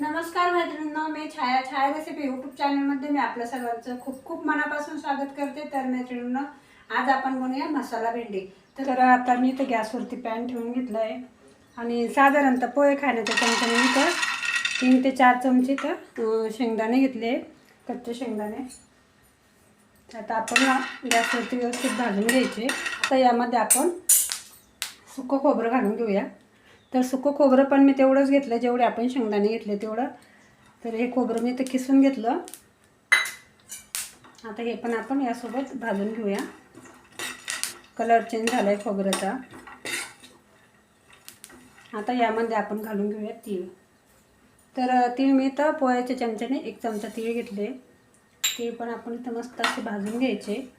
नमस्कार मैत्रिणींनो मी छाया छाया recipe YouTube चॅनलमध्ये मी आपल्या सर्वांचं खूप खूप मनापासून स्वागत करते. तर मैत्रिणींनो आज आपण बनवूया मसाला भेंडी. तर आता मी इथं गॅसवरती पॅन ठेवून घेतलं आहे आणि साधारणतः पोहे खाण्याच्या चमच्याने इथं तीन ते चार चमचे तर शेंगदाणे घेतले. कच्चे शेंगदाणे. आता आपण गॅसवरती व्यवस्थित भाजून घ्यायचे. आता यामध्ये आपण सुकं खोबरं घालून घेऊया. तर सुकं खोबरं पण मी तेवढंच घेतलं जेवढे आपण शेंगदाणे घेतले तेवढं. तर हे खोबरं मी ते किसून घेतलं. आता हे पण आपण यासोबत भाजून घेऊया. कलर चेंज झाला आहे खोबऱ्याचा. आता यामध्ये आपण घालून घेऊया तीळ. तर तीळ मी तर पोह्याच्या चमच्याने एक चमचा तीळ घेतले. तीळ पण आपण इथं मस्त असे भाजून घ्यायचे.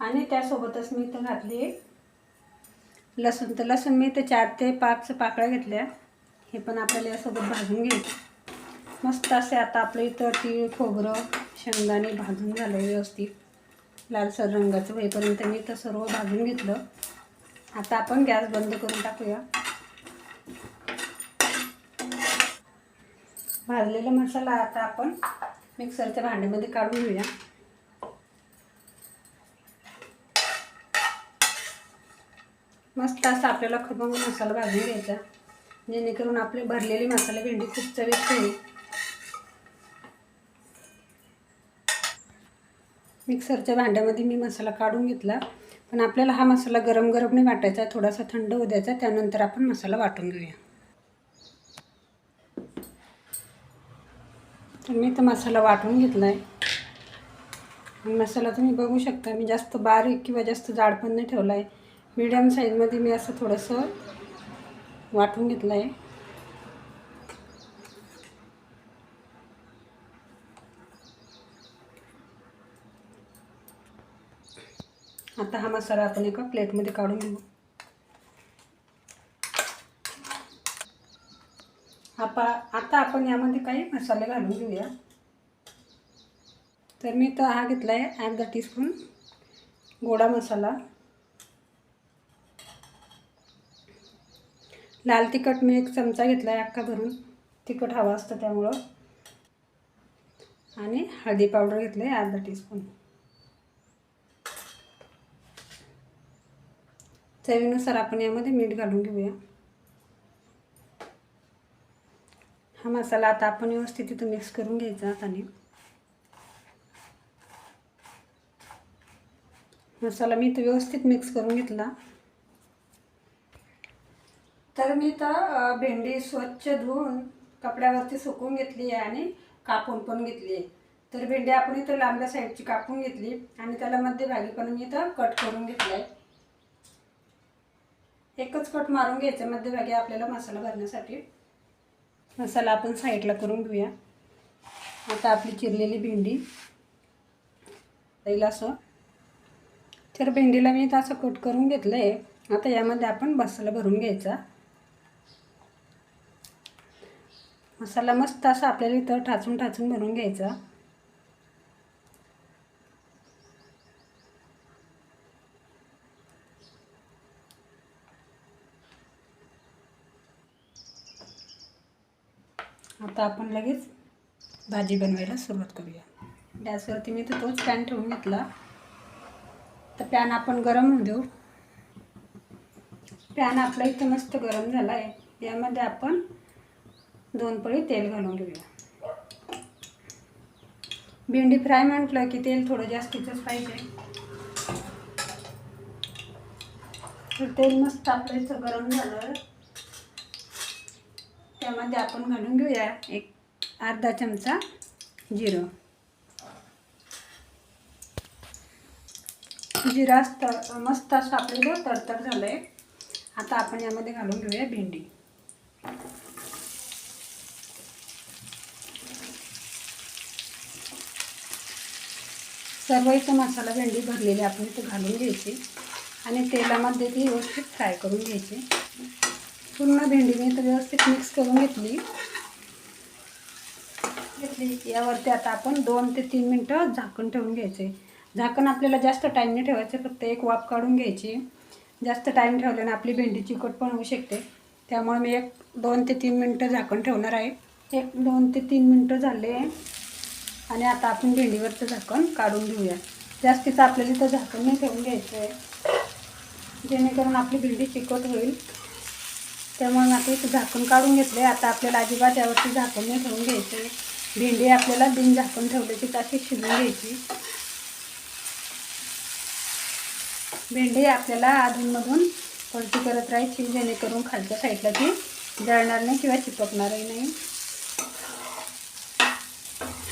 आणि त्यासोबतच मी इथं घातले लसूण तर लसूण मी ते चार ते पाच पाकळ्या घेतल्या. हे पण आपल्याला यासोबत भाजून घ्यायचे. मस्त असे आता आपलं इथं तीळ खोबरं शेंगदाणे भाजून झालं व्यवस्थित. लालसर रंगाचं होईपर्यंत मी तर सर्व भाजून घेतलं. आता आपण गॅस बंद करून टाकूया. भाजलेला मसाला आता आपण मिक्सरच्या भांड्यामध्ये काढून घेऊया. मस्त असा आपल्याला खमंग मसाला भाजून घ्यायचा. जेणेकरून आपले भरलेली मसाला भेंडी खूप चविष्ट होईल मिक्सरच्या भांड्यामध्ये मी मसाला काढून घेतला. पण आपल्याला हा मसाला गरम गरम नाही वाटायचा थोडासा थंड होऊ द्यायचा त्यानंतर आपण मसाला वाटून घेऊया. तर मी तर मसाला वाटून घेतला आहे मसाला तुम्ही बघू शकता मी जास्त बारीक किंवा जास्त जाड पण नाही ठेवला आहे मीडियम साईजमध्ये मी असं थोडंसं वाटून घेतलं आहे आता हा मसाला आपण एका प्लेटमध्ये काढून घेऊ. आपा आता आपण यामध्ये काही मसाले घालून घेऊया. तर मी तर हा घेतला आहे अर्धा टीस्पून गोडा मसाला. लाल तिखट मी एक चमचा घेतला आहे अख्खा भरून. तिखट हवं असतं त्यामुळं. आणि हळदी पावडर घेतलं आहे अर्धा टीस्पून चवीनुसार आपण यामध्ये मीठ घालून घेऊया. हा मसाला आता आपण व्यवस्थित तिथं मिक्स करून घ्यायचा हाताने. मसाला मी इथं व्यवस्थित मिक्स करून घेतला. तर मी तर भेंडी स्वच्छ धुवून कपड्यावरती सुकून घेतली आहे आणि कापून पण घेतली आहे. तर भेंडी आपण इथं लांबल्या साईडची कापून घेतली आणि त्याला मध्यभागी पण मी इथं कट करून घेतला आहे. एकच कट मारून घ्यायचं मध्यभागी आपल्याला मसाला भरण्यासाठी. मसाला आपण साईडला करून घेऊया. आता आपली चिरलेली भेंडी. पहिला असं. तर भेंडीला मी इथं असं कट करून घेतलं आहे आता यामध्ये आपण मसाला भरून घ्यायचा. मसाला मस्त असा आपल्याला इथं ठाचून ठाचून भरून घ्यायचा. आता आपण लगेच भाजी बनवायला सुरुवात करूया. गॅसवरती मी तर तोच पॅन ठेवून घेतला. तर पॅन आपण गरम होऊ देऊ. पॅन आपला इथं मस्त गरम झाला आहे यामध्ये आपण दोन पळी तेल घालून घेऊया. भेंडी फ्राय म्हटलं की तेल थोडं जास्तीचंच पाहिजे. तेल मस्त आपलं गरम झालं. त्यामध्ये आपण घालून घेऊया एक अर्धा चमचा जिरं. जिरा असतं मस्त असं आपल्याला तडतड झालं आहे आता आपण यामध्ये घालून घेऊया भेंडी. सर्व इथं मसाला भेंडी भरलेली आपण इथं घालून घ्यायची. आणि तेलामध्ये ती व्यवस्थित फ्राय करून घ्यायची. पूर्ण भेंडी मी इथं व्यवस्थित मिक्स करून घेतली. घेतली यावरती आता आपण दोन ते तीन मिनटं झाकण ठेवून घ्यायचे. झाकण आपल्याला जास्त टाईम नाही ठेवायचं फक्त एक वाफ काढून घ्यायची. जास्त टाईम ठेवल्याने आपली भेंडी चिकट पण होऊ शकते. त्यामुळे मी एक दोन ते तीन मिनटं झाकण ठेवणार आहे. एक दोन ते तीन मिनटं झाले. आणि आता आपण भेंडीवरचं झाकण काढून घेऊया. जास्तीचं आपल्याला इथं झाकण नाही ठेवून घ्यायचं आहे जेणेकरून आपली भेंडी चिकट होईल. त्यामुळे आता इथं झाकण काढून घेतले आता आपल्याला अजिबात यावरती झाकण नाही ठेवून घ्यायचं आहे भेंडी आपल्याला बिन झाकण ठेवल्याची की अशी शिजून घ्यायची. भेंडी आपल्याला अधूनमधून पलटी करत राहायची जेणेकरून खालच्या साईडला ती जळणार नाही किंवा चिपकणारही नाही.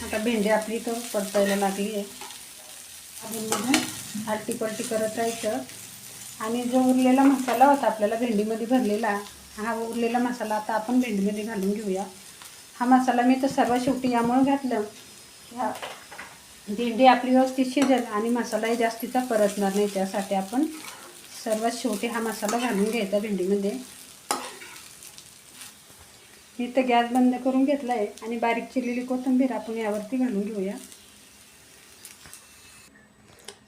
आता भेंडी आपली तर परतायला लागली आहे. अधूनमधून आलटी पलटी करत राहायचं. आणि जो उरलेला मसाला होता आपल्याला भेंडीमध्ये भरलेला हा उरलेला मसाला आता आपण भेंडीमध्ये घालून घेऊया. हा मसाला मी तर सर्व शेवटी यामुळे घातलं. ह्या भेंडी आपली व्यवस्थित शिजेल आणि मसालाही जास्तीचा परतणार नाही त्यासाठी आपण सर्वात शेवटी हा मसाला घालून घ्यायचा भेंडीमध्ये. मी तर गॅस बंद करून घेतला आहे आणि बारीक चिरलेली कोथिंबीर आपण यावरती घालून घेऊया.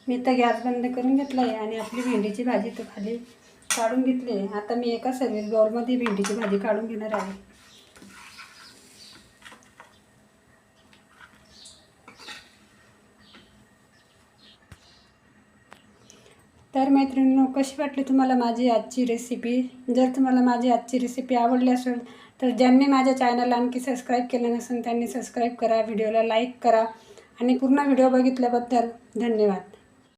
मी तर गॅस बंद करून घेतला आहे आणि आपली भेंडीची भाजी तर खाली काढून घेतली आहे. आता मी एका सर्विस बॉलमध्ये भेंडीची भाजी काढून घेणार आहे. तर मैत्रिणींनो कशी वाटली तुम्हाला माझी आजची रेसिपी जर तुम्हाला माझी आजची रेसिपी आवडली असेल तर ज्यांनी माझ्या चॅनलला आणखी सबस्क्राईब केलं नसेल त्यांनी सबस्क्राईब करा व्हिडिओला लाईक करा आणि पूर्ण व्हिडिओ बघितल्याबद्दल धन्यवाद.